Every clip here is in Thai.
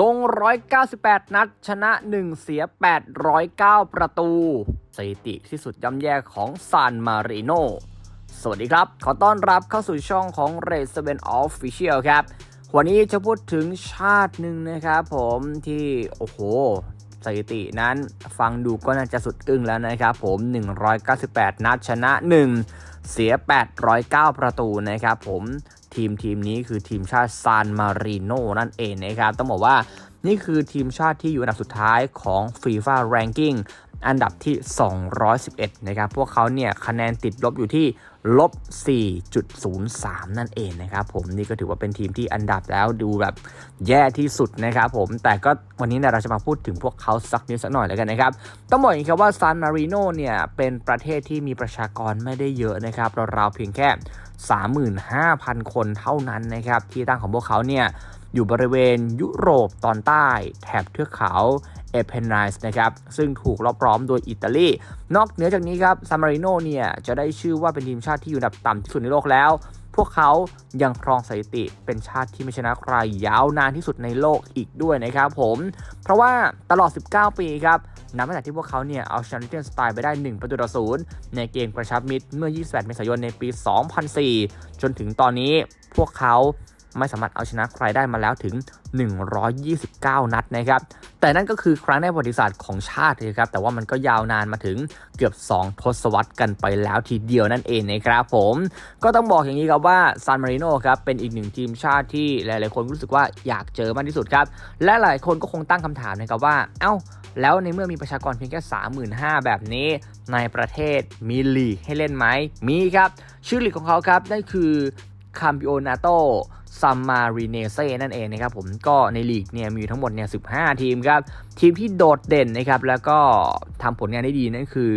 ลง 198 นัด ชนะ 1 เสีย 809 ประตู สถิติที่สุดย่ำแย่ของซานมาริโน สวัสดีครับ ขอต้อนรับเข้าสู่ช่องของ r a c e 7 Official ครับ วันนี้จะพูดถึงชาติหนึ่งนะครับผมที่ โอ้โห สถิตินั้นฟังดูก็น่าจะสุดอึ้งแล้วนะครับผม 198 นัด ชนะ 1 เสีย 809 ประตูนะครับผม ทีมทีมนี้คือทีมชาติซานมาริโนนั่นเองนะครับต้องบอกว่านี่คือทีมชาติที่อยู่อันดับสุดท้ายของ FIFA Ranking อันดับที่ 211 นะครับ พวกเขาเนี่ยคะแนนติดลบอยู่ที่ ลบ 4.03 นั่นเองนะครับผมนี่ก็ถือว่าเป็นทีมที่อันดับแล้วดูแบบแย่ที่สุดนะครับผมแต่ก็วันนี้เนี่ยเราจะมาพูดถึงพวกเขาสักนิดสักหน่อยแล้วกันนะครับต้องบอกอย่างนี้ครับว่าซานมาริโนเนี่ยเป็นประเทศที่มีประชากรไม่ได้เยอะนะครับราวๆเพียงแค่ 35,000 คนเท่านั้นนะครับที่ตั้งของพวกเขาเนี่ยอยู่บริเวณยุโรปตอนใต้ แถบเทือกเขา เอเพนไนส์นะครับซึ่งถูกรอบล้อมโดยอิตาลี นอกเหนือจากนี้ครับซามาริโนเนี่ยจะได้ชื่อว่าเป็นทีมชาติที่อยู่อันดับต่ำที่สุดในโลกแล้ว พวกเขายังครองสถิติเป็นชาติที่ไม่ชนะใครยาวนานที่สุดในโลกอีกด้วยนะครับผมเพราะว่าตลอด 19 ปีครับนับตั้งแต่ที่พวกเขาเนี่ยเอาชนะเทนสไตล์ไปได้ 1 ประตูต่อศูนย์ในเกมกระชับมิตรเมื่อ 28 เมษายนในปี 2004 จนถึงตอนนี้พวกเขา ไม่สามารถเอาชนะใครได้มาแล้วถึง 129 นัดนะครับ แต่นั่นก็คือครั้งในประวัติศาสตร์ของชาติเลยครับ แต่ว่ามันก็ยาวนานมาถึงเกือบ 2 ทศวรรษกันไปแล้วทีเดียวนั่นเองนะครับผม ก็ต้องบอกอย่างนี้ครับว่าซานมาริโนครับเป็นอีกหนึ่งทีมชาติที่หลาย ๆ คนรู้สึกว่าอยากเจอมากที่สุดครับ และหลายคนก็คงตั้งคำถามนะครับว่า เอ้าแล้วในเมื่อมีประชากรเพียงแค่ 35,000 แบบนี้ ในประเทศมีลีกให้เล่นไหม มีครับ ชื่อลีกของเขาครับ นั่นคือค a มปิโอนาโต ซัมมารีเนเซ่นั่นเองนะครับผมก็ในลีกเนี่ยมีอยู่ทั้งหมดเนี่ยสิทีมครับ ทีมที่โดดเด่นนะครับแล้วก็ทำผลงานได้ดีนั่นคือ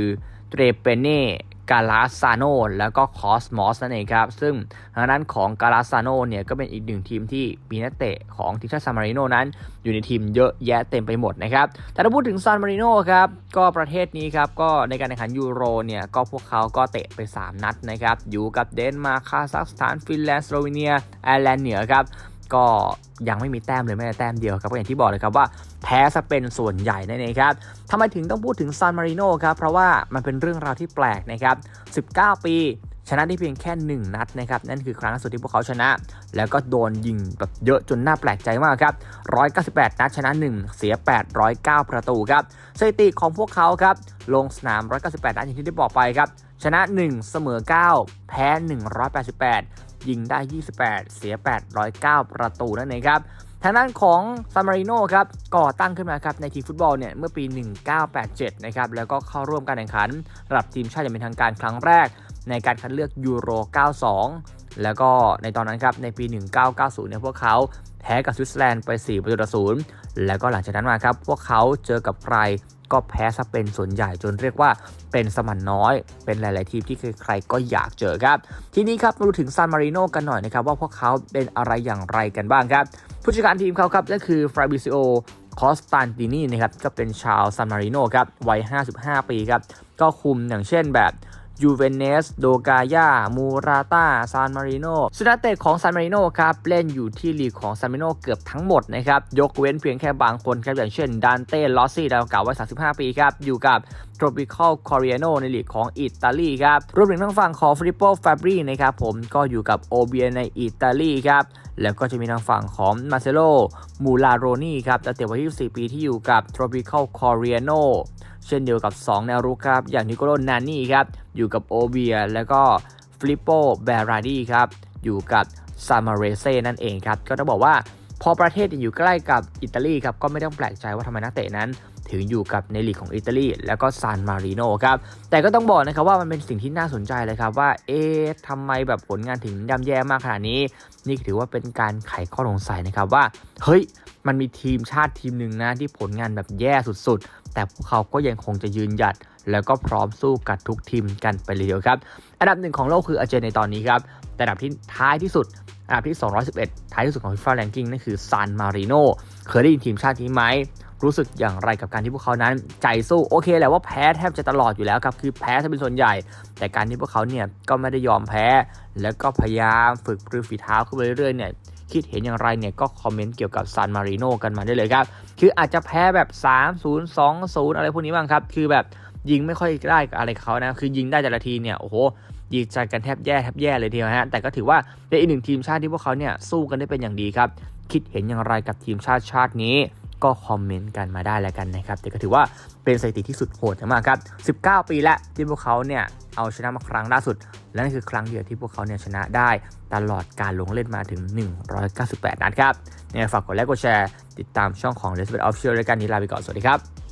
เตรเปเน่ กาลาซาโนแล้วก็คอสมอสนั่นเองครับ ซึ่งทางด้านของกาลาซาโนเนี่ยก็เป็นอีกหนึ่งทีมที่มีนักเตะของทีมชาติซานมาริโนนั้น อยู่ในทีมเยอะแยะเต็มไปหมดนะครับ แต่ถ้าพูดถึงซานมาริโนครับ ก็ประเทศนี้ครับ ก็ในการแข่งขันยูโรเนี่ยก็พวกเขาก็เตะไป 3 นัดนะครับ อยู่กับเดนมาร์กคาซัคสถานฟินแลนด์สโลวีเนียไอร์แลนด์เหนือครับ ก็ยังไม่มีแต้มเลยแม้แต่แต้มเดียวครับก็อย่างที่บอกเลยครับว่าแพ้ซะเป็นส่วนใหญ่นั่นเองครับทำไมถึงต้องพูดถึงซานมาริโนครับเพราะว่ามันเป็นเรื่องราวที่แปลกนะครับ 19 ปีชนะได้เพียงแค่ 1 นัดนะครับ นั่นคือครั้งล่าสุดที่พวกเขาชนะ แล้วก็โดนยิงแบบเยอะจนน่าแปลกใจมากครับ 198 นัดชนะ 1 เสีย 809 ประตูครับสถิติของพวกเขาครับ ลงสนาม 198 นัดอย่างที่ได้บอกไปครับ ชนะ 1 เสมอ 9 แพ้ 188 ยิงได้ 28 เสีย 809 ประตูนั่นเองครับทางด้านของซามาริโนครับก่อตั้งขึ้นมาครับในทีมฟุตบอลเนี่ยเมื่อปี 1987 นะครับแล้วก็เข้าร่วมการแข่งขันระดับทีมชาติอย่างเป็นทางการครั้งแรก ในการคัดเลือกยูโร 92 แล้วก็ในตอนนั้นครับในปี 1990 เนี่ยพวกเขาแพ้กับสวิตเซอร์แลนด์ไป 4 ประตูต่อศูนย์แล้วก็หลังจากนั้นมาครับพวกเขาเจอกับใคร ก็แพ้ซะเป็นส่วนใหญ่จนเรียกว่าเป็นสมันน้อย เป็นหลาย ๆ ทีมที่ใครๆก็อยากเจอครับ ทีนี้ครับมาดูถึงซานมาริโนกันหน่อยนะครับว่าพวกเขาเป็นอะไรอย่างไรกันบ้างครับ ผู้จัดการทีมเขาครับก็คือฟราบิซิโอคอสตันตินีนะครับก็เป็นชาวซานมาริโนครับวัย 55 ปีครับก็คุมอย่างเช่นแบบ ยูเวนเนส โดกายา มูราตาซานมาริโนสุดนักเตะของซานมาริโนครับ เล่นอยู่ที่ลีกของซานมาริโนเกือบทั้งหมดนะครับ ยกเว้นเพียงแค่บางคนครับ อย่างเช่นดันเต้ ลอสซี่ดาวเก่าวัย35 ปีครับ อยู่กับ Tropical Coriano ในลีกของอิตาลีครับ รวมถึงทางฝั่งของฟิลิปโปฟาบรีนะครับผมก็อยู่กับโอเบียในอิตาลีครับ แล้วก็จะมีทางฝั่งของมาเซโล มูลาโรนีครับนักเตะวัย24 ปีที่อยู่กับ Tropical Coriano เช่นเดียวกับ 2 แนวรุกครับ อย่างนิโคโลนานี่ครับ อยู่กับโอเบีย แล้วก็ฟลิปโปแบราดีครับ อยู่กับซามาเรเซ่นั่นเองครับ ก็ต้องบอกว่าพอประเทศอยู่ใกล้กับอิตาลีครับ ก็ไม่ต้องแปลกใจว่าทำไมนักเตะนั้น ถึงอยู่กับในลีกของอิตาลีแล้วก็ซานมาริโนครับแต่ก็ต้องบอกนะครับว่ามันเป็นสิ่งที่น่าสนใจเลยครับว่าเอ๊ะทำไมแบบผลงานถึงย่ำแย่มากขนาดนี้ นี่ถือว่าเป็นการไขข้อสงสัยนะครับว่า เฮ้ยมันมีทีมชาติทีมหนึ่งนะที่ผลงานแบบแย่สุดๆ แต่พวกเขาก็ยังคงจะยืนหยัด แล้วก็พร้อมสู้กับทุกทีมกันไปเลยเดียวครับ อันดับหนึ่งของโลกคืออาเจนในตอนนี้ครับแต่อันดับที่ท้ายที่สุด อันดับที่ 211 ท้ายที่สุดของ FIFA Ranking นั่นคือซานมาริโนเคยได้ยินทีมชาตินี้ไหม รู้สึกอย่างไรกับการที่พวกเขานั้นใจสู้โอเคแหละว่าแพ้แทบจะตลอดอยู่แล้วครับ คือแพ้ถ้าเป็นส่วนใหญ่ แต่การที่พวกเขาเนี่ยก็ไม่ได้ยอมแพ้ แล้วก็พยายามฝึกปรือฝีเท้าขึ้นไปเรื่อยๆเนี่ยคิดเห็นอย่างไรเนี่ยก็คอมเมนต์เกี่ยวกับซานมาริโนกันมาได้เลยครับ คืออาจจะแพ้แบบ 3 0 2 0 อะไรพวกนี้บ้างครับ คือแบบยิงไม่ค่อยได้กับอะไรเขานะ คือยิงได้แต่ละทีเนี่ยโอ้โหยิงใจกันแทบแย่แทบแย่เลยทีเดียวฮะแต่ก็ถือว่าเป็นอีกหนึ่งทีมชาติที่พวกเขาเนี่ยสู้กันได้เป็นอย่างดีครับ คิดเห็นอย่างไรกับทีมชาติชาตินี้ก็คอมเมนต์กันมาได้แล้วกันนะครับ แต่ก็ถือว่าเป็นสถิติที่สุดโหดมากครับ 19 ปีแล้วที่พวกเขาเนี่ยเอาชนะมาครั้งล่าสุด และนั่นคือครั้งเดียวที่พวกเขาเนี่ยชนะได้ตลอดการลงเล่นมาถึง 198 นัดครับยังไงฝากกดไลค์กดแชร์ ติดตามช่องของ r e s p e c t Official รายการนี้ลาไปก่อน สวัสดีครับ